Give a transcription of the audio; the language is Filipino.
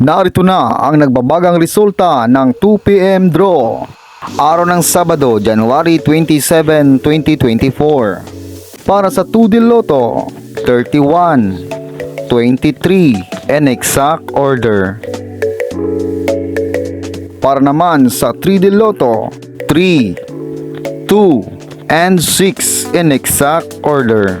Narito na ang nagbabagang resulta ng 2pm draw. Araw ng Sabado, January 27, 2024. Para sa 2 Del Lotto, 31, 23, in exact order. Para naman sa 3 Del Lotto, 3, 2, and 6 in exact order.